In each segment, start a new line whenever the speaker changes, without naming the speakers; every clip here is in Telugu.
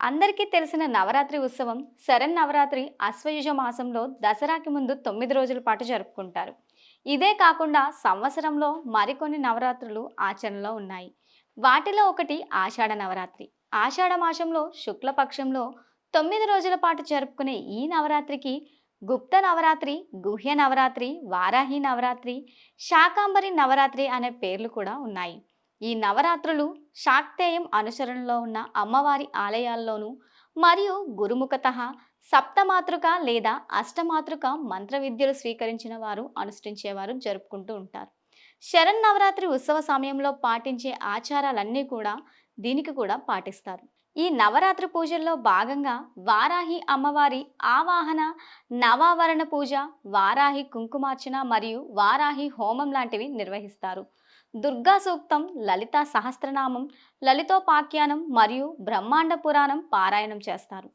అందరికీ తెలిసిన నవరాత్రి ఉత్సవం శరణ్ నవరాత్రి అశ్వయుజ మాసంలో దసరాకి ముందు తొమ్మిది రోజుల పాటు జరుపుకుంటారు. ఇదే కాకుండా సంవత్సరంలో మరికొన్ని నవరాత్రులు ఆచరణలో ఉన్నాయి. వాటిలో ఒకటి ఆషాఢ నవరాత్రి. ఆషాఢ మాసంలో శుక్లపక్షంలో తొమ్మిది రోజుల పాటు జరుపుకునే ఈ నవరాత్రికి గుప్త నవరాత్రి గుహ్య నవరాత్రి వారాహి నవరాత్రి శాకాంబరి నవరాత్రి అనే పేర్లు కూడా ఉన్నాయి. ఈ నవరాత్రులు శాక్తేయం అనుసరణలో ఉన్న అమ్మవారి ఆలయాల్లోనూ మరియు గురుముఖత సప్తమాతృక లేదా అష్టమాతృక మంత్ర విద్యలు స్వీకరించిన వారు అనుష్ఠించేవారు జరుపుకుంటూ ఉంటారు. శరన్నవరాత్రి ఉత్సవ సమయంలో పాటించే ఆచారాలన్నీ కూడా దీనికి కూడా పాటిస్తారు. ఈ నవరాత్రి పూజల్లో భాగంగా వారాహి అమ్మవారి ఆవాహన నవావరణ పూజ వారాహి కుంకుమార్చన మరియు వారాహి హోమం లాంటివి నిర్వహిస్తారు. దుర్గా సూక్తం లలిత సహస్రనామం లలితోపాఖ్యానం మరియు బ్రహ్మాండ పురాణం పారాయణం చేస్తారు.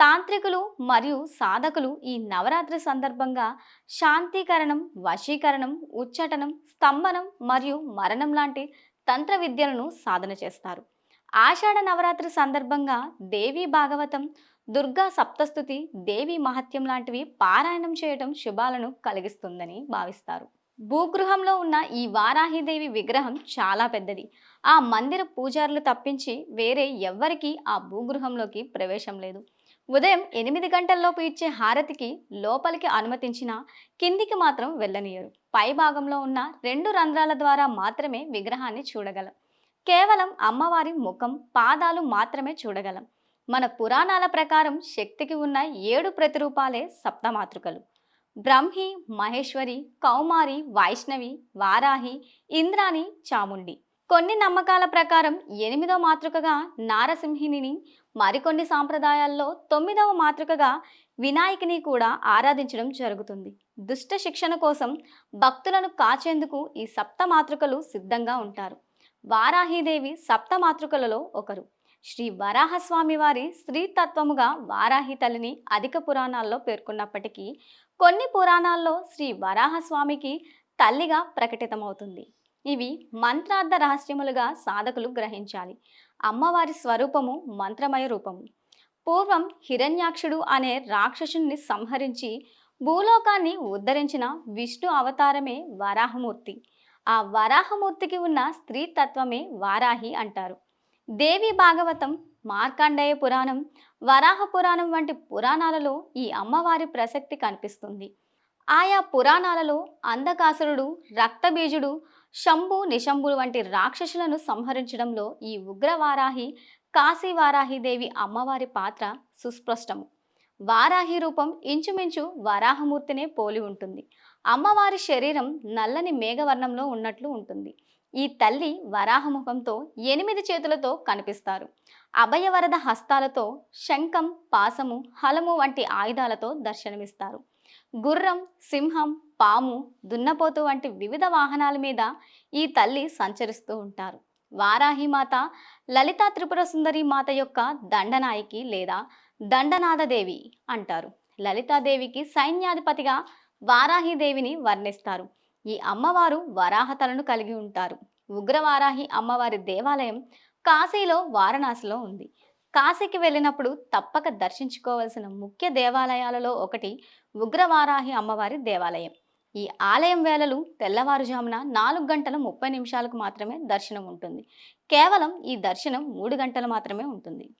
తాంత్రికులు మరియు సాధకులు ఈ నవరాత్రి సందర్భంగా శాంతీకరణం వశీకరణం ఉచ్చటనం స్తంభనం మరియు మరణం లాంటి తంత్ర విద్యలను సాధన చేస్తారు. ఆషాఢ నవరాత్రి సందర్భంగా దేవి భాగవతం దుర్గా సప్తస్థుతి దేవి మహత్యం లాంటివి పారాయణం చేయటం శుభాలను కలిగిస్తుందని భావిస్తారు. భూగృహంలో ఉన్న ఈ వారాహిదేవి విగ్రహం చాలా పెద్దది. ఆ మందిర పూజారులు తప్పించి వేరే ఎవ్వరికీ ఆ భూగృహంలోకి ప్రవేశం లేదు. ఉదయం ఎనిమిది గంటల్లోపు ఇచ్చే హారతికి లోపలికి అనుమతించిన కిందికి మాత్రం వెళ్ళనీయరు. పై భాగంలో ఉన్న రెండు రంధ్రాల ద్వారా మాత్రమే విగ్రహాన్ని చూడగలం. కేవలం అమ్మవారి ముఖం పాదాలు మాత్రమే చూడగలం. మన పురాణాల ప్రకారం శక్తికి ఉన్న ఏడు ప్రతిరూపాలే సప్తమాతృకలు. బ్రహ్మి మహేశ్వరి కౌమారి వైష్ణవి వారాహి ఇంద్రాణి చాముండి. కొన్ని నమ్మకాల ప్రకారం ఎనిమిదో మాతృకగా నారసింహిని మరికొన్ని సాంప్రదాయాల్లో తొమ్మిదవ మాతృకగా వినాయకుని కూడా ఆరాధించడం జరుగుతుంది. దుష్ట శిక్షణ కోసం భక్తులను కాచేందుకు ఈ సప్త మాతృకలు సిద్ధంగా ఉంటారు. వారాహిదేవి సప్త మాతృకలలో ఒకరు. శ్రీ వరాహస్వామి వారి స్త్రీతత్వముగా వారాహి తల్లిని అధిక పురాణాల్లో పేర్కొన్నప్పటికీ కొన్ని పురాణాల్లో శ్రీ వరాహస్వామికి తల్లిగా ప్రకటితమవుతుంది. ఇవి మంత్రార్థ రహస్యములుగా సాధకులు గ్రహించాలి. అమ్మవారి స్వరూపము మంత్రమయ రూపము పూర్వం హిరణ్యాక్షుడు అనే రాక్షసుని సంహరించి భూలోకాన్ని ఉద్ధరించిన విష్ణు అవతారమే వరాహమూర్తి. ఆ వరాహమూర్తికి ఉన్న స్త్రీతత్వమే వారాహి అంటారు. దేవి భాగవతం మార్కండేయ పురాణం వరాహ పురాణం వంటి పురాణాలలో ఈ అమ్మవారి ప్రసక్తి కనిపిస్తుంది. ఆయా పురాణాలలో అంధకాసురుడు రక్తబీజుడు శంభు నిశంభుడు వంటి రాక్షసులను సంహరించడంలో ఈ ఉగ్రవారాహి కాశీవారాహిదేవి అమ్మవారి పాత్ర సుస్పష్టము. వారాహి రూపం ఇంచుమించు వరాహమూర్తినే పోలి ఉంటుంది. అమ్మవారి శరీరం నల్లని మేఘవర్ణంలో ఉన్నట్లు ఉంటుంది. ఈ తల్లి వరాహముఖంతో ఎనిమిది చేతులతో కనిపిస్తారు. అభయవరద హస్తాలతో శంఖం పాసము హలము వంటి ఆయుధాలతో దర్శనమిస్తారు. గుర్రం సింహం పాము దున్నపోతు వంటి వివిధ వాహనాల మీద ఈ తల్లి సంచరిస్తూ ఉంటారు. వారాహిమాత లలితా త్రిపుర సుందరి మాత యొక్క దండనాయకి లేదా దండనాథదేవి అంటారు. లలితాదేవికి సైన్యాధిపతిగా వారాహిదేవిని వర్ణిస్తారు. ఈ అమ్మవారు వరాహతలను కలిగి ఉంటారు. ఉగ్రవారాహి అమ్మవారి దేవాలయం కాశీలో వారణాసిలో ఉంది. కాశీకి వెళ్ళినప్పుడు తప్పక దర్శించుకోవలసిన ముఖ్య దేవాలయాలలో ఒకటి ఉగ్రవారాహి అమ్మవారి దేవాలయం. ఈ ఆలయం వేళలు తెల్లవారుజామున నాలుగు గంటల ముప్పై నిమిషాలకు మాత్రమే దర్శనం ఉంటుంది. కేవలం ఈ దర్శనం మూడు గంటలు మాత్రమే ఉంటుంది.